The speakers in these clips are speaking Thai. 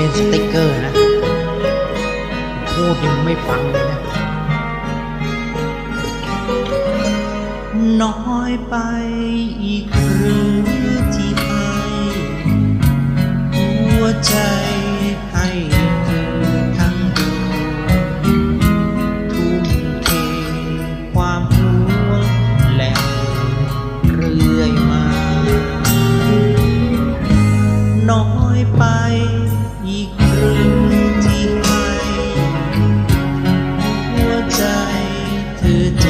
เป็นสติกเกอร์นะพูดยังไม่ฟังเลยนะ น้อยไปอีกหรือที่ให้หัวใจให้เธอทั้งดวงทุ่มเทความรู้และเรื่อยมา น้อยไป อีกครั้งที่ให้หัวใจเธอจะ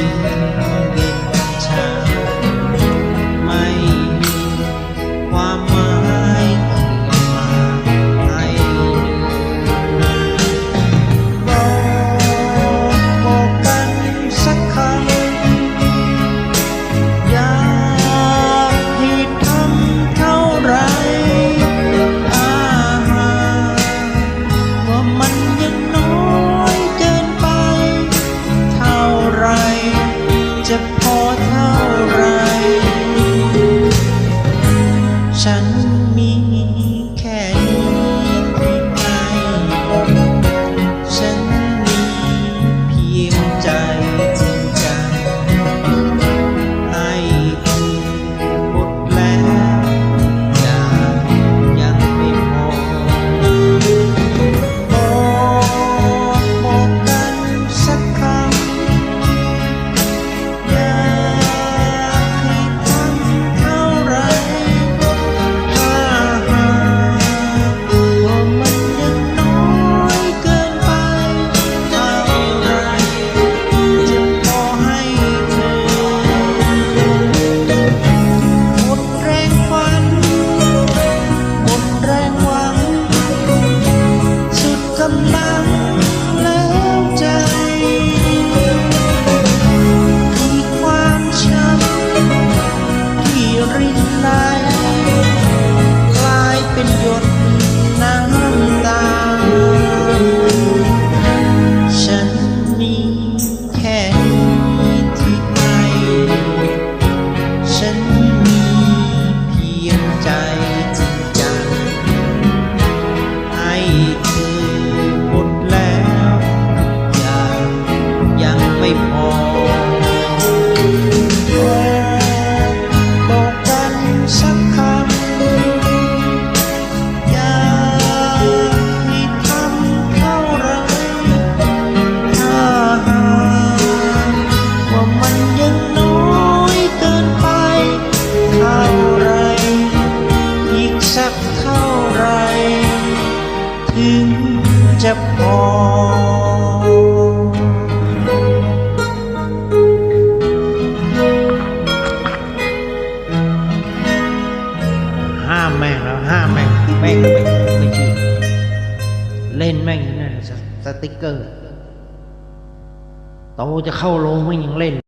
khép hò. Ha mẹ ha mẹ mẹ mình mình chỉ lên mình là ra, ra tích cơ? Lên.